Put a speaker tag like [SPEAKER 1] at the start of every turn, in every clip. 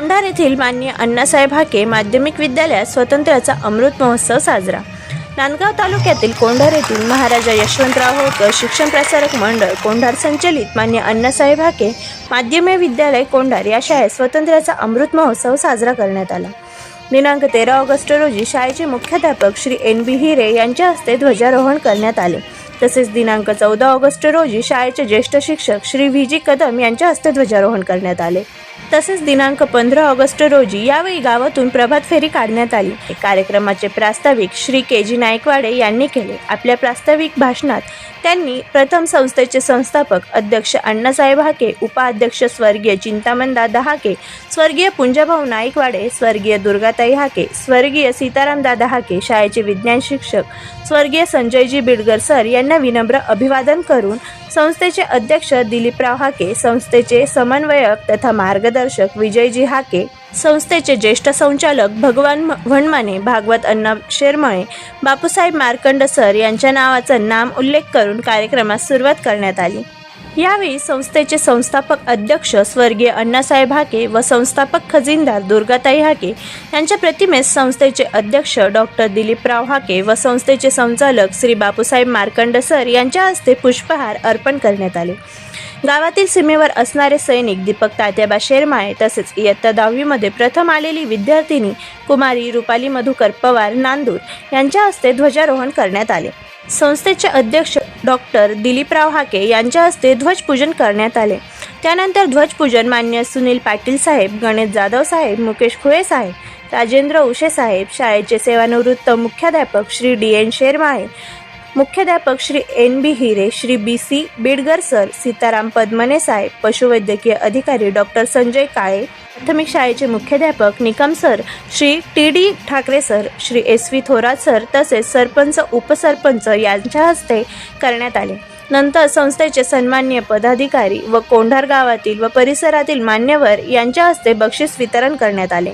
[SPEAKER 1] औंढार येथील मान्य अण्णासाहेब हाके माध्यमिक विद्यालयात स्वातंत्र्याचा अमृत महोत्सव साजरा. नांदगाव तालुक्यातील कोंढार येथील महाराजा यशवंतराव होळकर शिक्षण प्रसारक मंडळ कोंढार संचलित मान्य अण्णासाहेब हाके माध्यमिक विद्यालय कोंढार या शाळेत स्वातंत्र्याचा अमृत महोत्सव साजरा करण्यात आला. दिनांक तेरा ऑगस्ट रोजी शाळेचे मुख्याध्यापक श्री एन बी हिरे यांच्या हस्ते ध्वजारोहण करण्यात आले. तसेच दिनांक चौदा ऑगस्ट रोजी शाळेचे ज्येष्ठ शिक्षक श्री व्ही जी कदम यांच्या हस्ते ध्वजारोहण करण्यात आले. तसेच दिनांक पंधरा ऑगस्ट रोजी यावेळी गावातून प्रभात फेरी काढण्यात आली. कार्यक्रमाचे प्रास्ताविक श्री के जी नायकवाडे यांनी केले. आपल्या प्रास्ताविक भाषणात त्यांनी प्रथम संस्थेचे संस्थापक अध्यक्ष अण्णासाहेब हाके उपाध्यक्ष स्वर्गीय चिंतामणदादा हाके स्वर्गीय पुंजाभाऊ नाईकवाडे स्वर्गीय दुर्गाताई हाके स्वर्गीय सीतारामदादा हाके शाळेचे विज्ञान शिक्षक स्वर्गीय संजयजी बिडगर सर यांना विनम्र अभिवादन करून संस्थेचे अध्यक्ष दिलीपराव हाके संस्थेचे समन्वयक तथा मार्ग मार्गदर्शक विजयजी हाके संस्थेचे ज्येष्ठ संचालक भगवान वणमाने भागवत अण्णा शेरमळे बापूसाहेब मार्कंड सर यांच्या नावाचा नाम उल्लेख करून कार्यक्रमास सुरुवात करण्यात आली. यावेळी संस्थेचे संस्थापक अध्यक्ष स्वर्गीय अण्णासाहेब हाके व संस्थापक खजिनदार दुर्गाताई हाके यांच्या प्रतिमेस संस्थेचे अध्यक्ष डॉक्टर दिलीपराव हाके व संस्थेचे संचालक श्री बापूसाहेब मार्कंड सर यांच्या हस्ते पुष्पहार अर्पण करण्यात आले. गावातील सीमेवर असणारे सैनिक दीपक तात्याबा शेरमाळे तसेच इयत्ता दहावीमध्ये प्रथम आलेली विद्यार्थिनी कुमारी रुपाली मधुकर पवार नांदूर यांच्या हस्ते ध्वजारोहण करण्यात आले. संस्थेचे अध्यक्ष डॉक्टर दिलीपराव हाके यांच्या हस्ते ध्वजपूजन करण्यात आले. त्यानंतर ध्वजपूजन मान्य सुनील पाटील साहेब गणेश जाधव साहेब मुकेश खुळे साहेब राजेंद्र उशे साहेब शाळेचे सेवानिवृत्त मुख्याध्यापक श्री डी एन शेरमाळे मुख्याध्यापक Shri N B Hire Shri B C Bidgar sir Sitaram Padmane saheb पशुवैद्यकीय अधिकारी डॉक्टर संजय काळे प्राथमिक शाळेचे मुख्याध्यापक Nikam sir Shri T D Thakare sir Shri S V Thorat sir तसेच सरपंच उपसरपंच यांच्या हस्ते करण्यात आले. नंतर संस्थेचे सन्मान्य पदाधिकारी व कोंढार गावातील व परिसरातील मान्यवर यांच्या हस्ते बक्षीस वितरण करण्यात आले.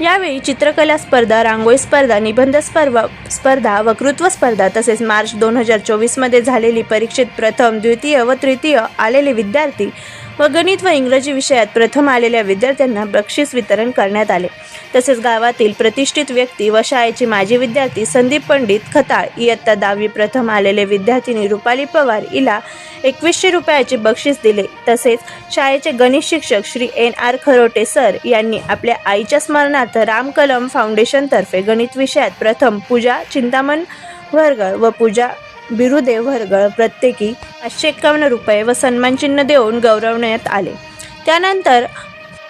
[SPEAKER 1] यावेळी चित्रकला स्पर्धा रांगोळी स्पर्धा निबंध स्पर्धा स्पर्धा वक्तृत्व स्पर्धा तसेच मार्च दोन हजार चोवीसमध्ये झालेली परीक्षेत प्रथम द्वितीय व तृतीय आलेले विद्यार्थी व गणित व इंग्रजी विषयात प्रथम आलेल्या विद्यार्थ्यांना बक्षीस वितरण करण्यात आले. तसेच गावातील प्रतिष्ठित व्यक्ती व शाळेचे माजी विद्यार्थी संदीप पंडित खताळ इयत्ता दहावी प्रथम आलेले विद्यार्थिनी रुपाली पवार हिला एकवीसशे रुपयाचे बक्षीस दिले. तसेच शाळेचे गणित शिक्षक Shri N R Kharote sir यांनी आपल्या आईच्या स्मरणार्थ राम कलम फाउंडेशनतर्फे गणित विषयात प्रथम पूजा चिंतामण वरगळ व पूजा बिरुदेव वरगळ प्रत्येकी पाचशे एक्कावन्न रुपये व सन्मानचिन्ह देऊन गौरवण्यात आले. त्यानंतर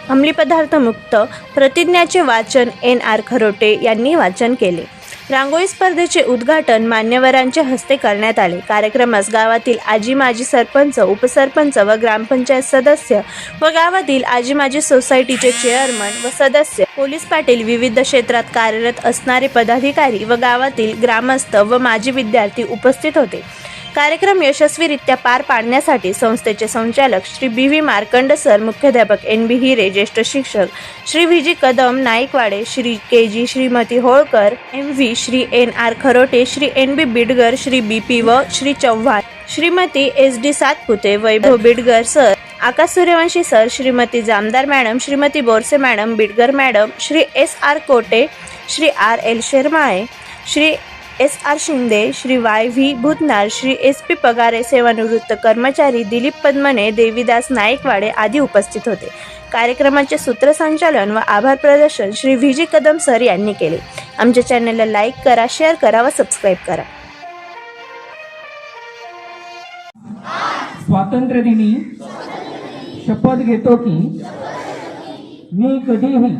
[SPEAKER 1] अंमली पदार्थ मुक्त प्रतिज्ञाचे वाचन एन आर खरोटे यांनी वाचन केले. रांगोळी स्पर्धेचे उद्घाटन मान्यवरांच्या हस्ते करण्यात आले. कार्यक्रमास गावातील आजी माजी सरपंच उपसरपंच व ग्रामपंचायत सदस्य व गावातील आजी माजी सोसायटीचे चेअरमन व सदस्य. पोलीस पाटील विविध क्षेत्रात कार्यरत असणारे पदाधिकारी व गावातील ग्रामस्थ व माजी विद्यार्थी उपस्थित होते. कार्यक्रम यशस्वीरित्या पार पाडण्यासाठी संस्थेचे संचालक Shri B V Markand sir मुख्याध्यापक एन बी हिरे ज्येष्ठ शिक्षक Shri V G Kadam Naikwade Shri K G Shrimati Holkar M V Shri N R Kharote Shri N B Bidgar Shri B P व Shri Chavan Shrimati S D Satpute Vaibhav Bidgar sir Akash Suryavanshi sir Shrimati Jamdar madam Shrimati Borse madam Bidgar madam Shri S R Kote Shri R L Shermale Shri S R Shinde Shri Y V Bhutnar Shri S P Pagare सेवानिवृत्त कर्मचारी दिलीप पद्मने देवीदास नाईकवाडे आदी उपस्थित होते. कार्यक्रमाचे सूत्रसंचालन व आभार प्रदर्शन Shri V G Kadam sir यांनी केले. आमच्या चॅनलला लाईक करा शेअर करा व सबस्क्राईब करा.
[SPEAKER 2] स्वातंत्र्यदिनी शपथ घेतो की मी कधीही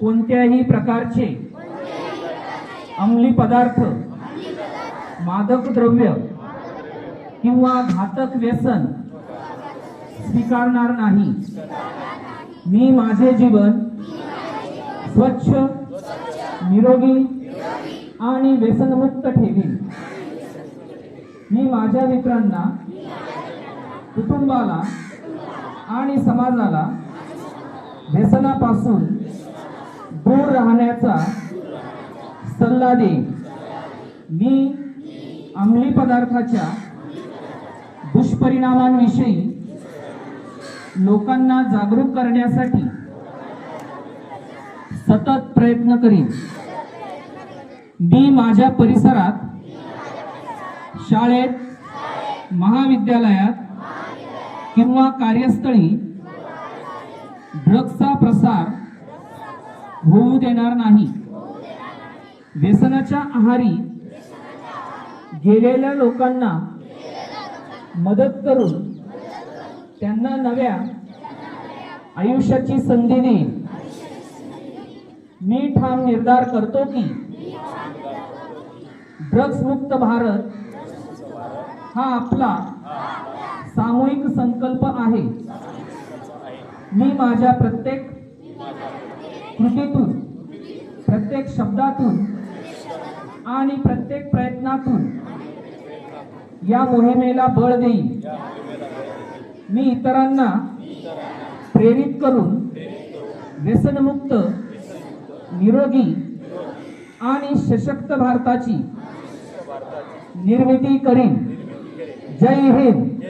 [SPEAKER 2] कोणत्याही प्रकारचे अंमली पदार्थ मादक द्रव्य किंवा घातक व्यसन स्वीकारणार नाही. मी माझे जीवन स्वच्छ निरोगी आणि व्यसनमुक्त ठेवीन. मी माझ्या मित्रांना कुटुंबाला आणि समाजाला व्यसनापासून दूर राहण्याचा सल्ला देईन मी अंमली पदार्थाच्या दुष्परिणामांविषयी लोकांना जागरूक करण्यासाठी सतत प्रयत्न करीन. मी माझ्या परिसरात शाळेत महाविद्यालयात किंवा कार्यस्थळी ड्रग्सचा प्रसार होऊ देणार नाही. व्यसनाच्या आहारी गेलेल्या लोकांना मदत करून त्यांना नव्या आयुष्याची संधी देईन. मी ठाम निर्धार करतो की ड्रग्स मुक्त भारत हा आपला सामूहिक संकल्प आहे. मी माझ्या प्रत्येक कृतीतून प्रत्येक शब्दातून आणि प्रत्येक प्रयत्नातून या मोहिमेला बळ देईन. मी इतरांना प्रेरित करून व्यसनमुक्त निरोगी आणि सशक्त भारताची निर्मिती करीन. जय हिंद.